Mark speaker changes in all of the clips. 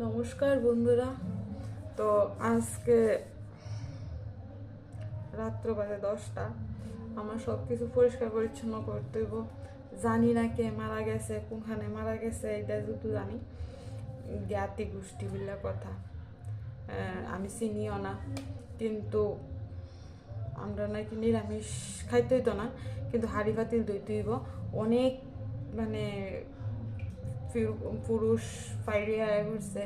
Speaker 1: নমস্কার বন্ধুরা। তো আজকে রাত্র বাজে দশটা, আমার সব কিছু পরিষ্কার পরিচ্ছন্ন করতে হইব। জানি না কে মারা গেছে, কোনখানে মারা গেছে, এটা শুধু জানি। জ্ঞাতি গোষ্ঠী কথা। আমি চিনিও না, কিন্তু আমরা নাকি নিরামিষ খাইতে হইতো না, কিন্তু হাড়ি পাতিল দইতে হইব। অনেক মানে পুরুষ ফাইরিয়া ঘুরছে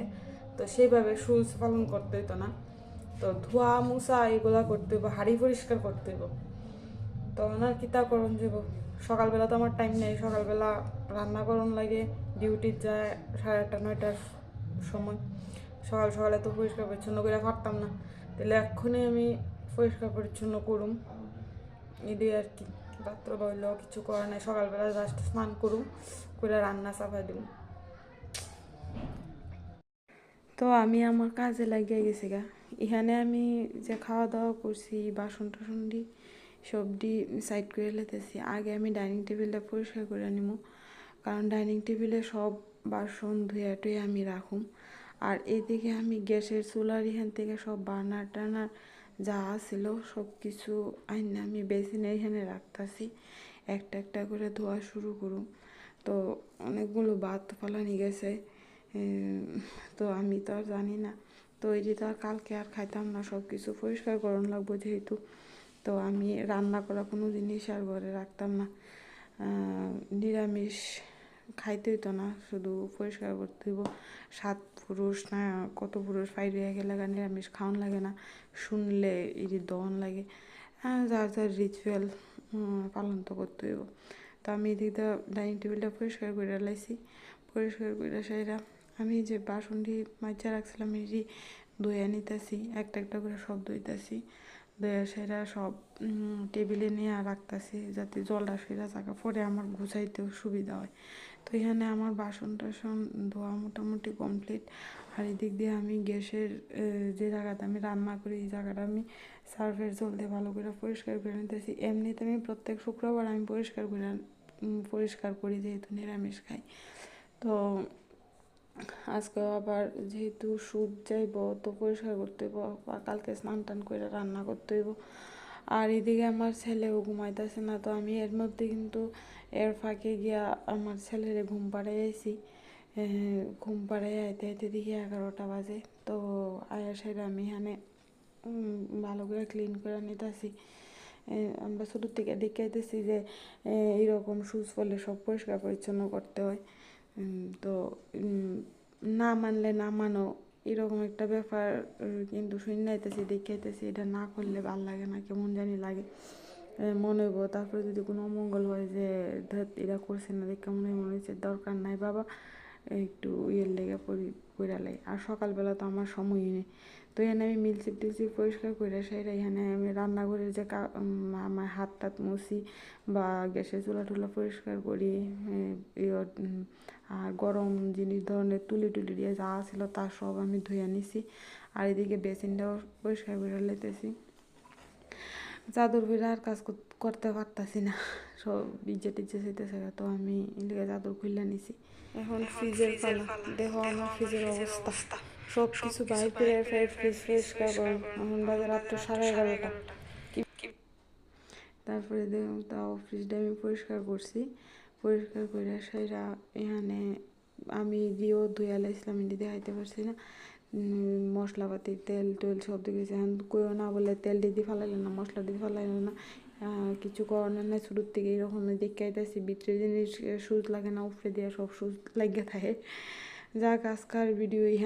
Speaker 1: তো সেইভাবে সুলস পালন করতে হইতো না। তো ধোয়া, মুছা এগুলা করতে হইব, হাড়ি পরিষ্কার করতে হইব। তো ওনার কিতা করণ যাব সকালবেলা তো আমার টাইম নেই, সকালবেলা রান্না করণ লাগে ডিউটি যায় সাড়ে আটটা, নয়টার সময়। সকাল সকালে তো পরিষ্কার পরিচ্ছন্ন করে পারতাম না। তাহলে এক্ষুনি আমি পরিষ্কার পরিচ্ছন্ন করুম। এদিকে আর কি রাত্র বললেও কিছু করার নাই, সকালবেলা জাস্ট স্নান করুম। করে রান্না চাপাই দিব তো আমি আমার কাজে লাগিয়ে গেছি গা। এখানে আমি যে খাওয়া দাওয়া করছি বাসন টাসন দি সবডি সাইড করে লেতেছি আগে আমি ডাইনিং টেবিলটা পরিষ্কার করে নিব কারণ ডাইনিং টেবিলে সব বাসন ধুয়ে টুয়ে আমি রাখুম। আর এদিকে আমি গ্যাসের চুলার এখান থেকে সব বার্নার টার্নার যা ছিল সব কিছু আইনে আমি বেসিনে এখানে রাখতাছি। একটা একটা করে ধোয়া শুরু করুম। তো অনেকগুলো ভাত ফালানি গেছে তো আমি তো আর জানি না। তো এই যে তো আর কালকে আর খাইতাম না সব কিছু পরিষ্কার করণ লাগবো যেহেতু। তো আমি রান্না করা কোনো জিনিস আর ঘরে রাখতাম না। নিরামিষ খাইতে হইতো না, শুধু পরিষ্কার করতে হইব। সাত পুরুষ না, কত পুরুষ ফাইরিয়া গেলে গা নিরামিষ খাওয়ান লাগে না, শুনলে এই দহন লাগে। হ্যাঁ যার যার রিচুয়াল পালন তো করতে হইব। তো আমি এদিকে ডাইনিং টেবিলটা পরিষ্কার করে লাইছি। পরিষ্কার করে সেটা আমি যে বাসনটি মাইচা রাখছিলাম এটি ধুয়ে নিতেছি, একটা একটা করে সব ধুইতেছি। ধুয়ে সেটা সব টেবিলে নিয়ে রাখতেছি যাতে জলটা সেটা থাকা পরে আমার গুছাইতেও সুবিধা হয়। তো এখানে আমার বাসন টাসন ধোয়া মোটামুটি কমপ্লিট। আর এদিক দিয়ে আমি গ্যাসের যে জায়গাতে আমি রান্না করি, এই জায়গাটা আমি সার্ফের জল দিয়ে ভালো করে পরিষ্কার করে নিতেছি। এমনিতে আমি প্রত্যেক শুক্রবার আমি পরিষ্কার করে পরিষ্কার করি যেহেতু নিরামিষ খাই। তো আজকে আবার যেহেতু সুদ যাইব তো পরিষ্কার করতে হইব কালকে স্নান টান করে রান্না করতে হইব। আর এদিকে আমার ছেলেও ঘুমাইতেছে না তো আমি এর মধ্যে কিন্তু এর ফাঁকে গিয়া আমার ছেলেরে ঘুম পাড়াই আইছি। এ, ঘুম পাড়াই আইতে আইতে দেখি এগারোটা বাজে। তো আয়ার সাইডে আমি এখানে ভালো করে ক্লিন করে নিতেছি। আমরা শুরু থেকে দেখাইতেছি যে এইরকম সুচ ফলে সব পরিষ্কার পরিচ্ছন্ন করতে হয়। তো না মানলে না মানো এরকম একটা ব্যাপার কিন্তু শুনাইতেছি, দেখাইতেছি, এটা না করলে ভালো লাগে না, কেমন জানি লাগে। মনে হইব, তারপরে যদি কোনো অমঙ্গল হয় যে এটা করছে না দেখে মনে মনে হচ্ছে দরকার নাই বাবা, একটু ইয়ের লেগে পড়ি লাই আর সকালবেলা তো আমার সময়ই নেই। তো এখানে আমি মিলসিপ টিলসিপ পরিষ্কার করে সেটা এখানে আমি রান্নাঘরের যে আমার হাত টাত মুছি বা গ্যাসের চুলা টুলা পরিষ্কার করি আর গরম জিনিস ধরনের তুলি টুলি দিয়ে যা ছিল তা সব আমি ধুয়ে নিছি, আর এদিকে বেসিনটাও পরিষ্কার করে লেতেছি চাদর ভিড়ে আর কাজ করতে পারতাছি না, সব ইজ্জে টিজ্জে চাইতেছে তো আমি চাদর খুলে নিছি। এখন ফ্রিজের পালা, দেখো আমার ফ্রিজের অবস্থা। সব কিছু বাইর করে ফ্রাই ফ্রিজ পরিষ্কার করো এখন বাজে রাত্র সাড়ে এগারোটা। তারপরে তাও ফ্রিজটা আমি পরিষ্কার করছি। পরিষ্কার করে সেটা এখানে আমি দিয়েও ধুয়ে লাইছিলাম এটি দেখাইতে পারছি না। মশলাপাতি তেল টেল সব দিকে এখন কেউ না বলে তেল দিয়ে দিয়ে ফেলাইলে না মশলা দিয়ে ফেলাইলে না। কিছু করণের নাই শুরুর থেকে এরকম দেখাইতেছি ভিতরে জিনিস সুচ লাগে না উপরে দিয়ে সব সুচ লাগিয়ে থাকে। যাক আজকাল ভিডিও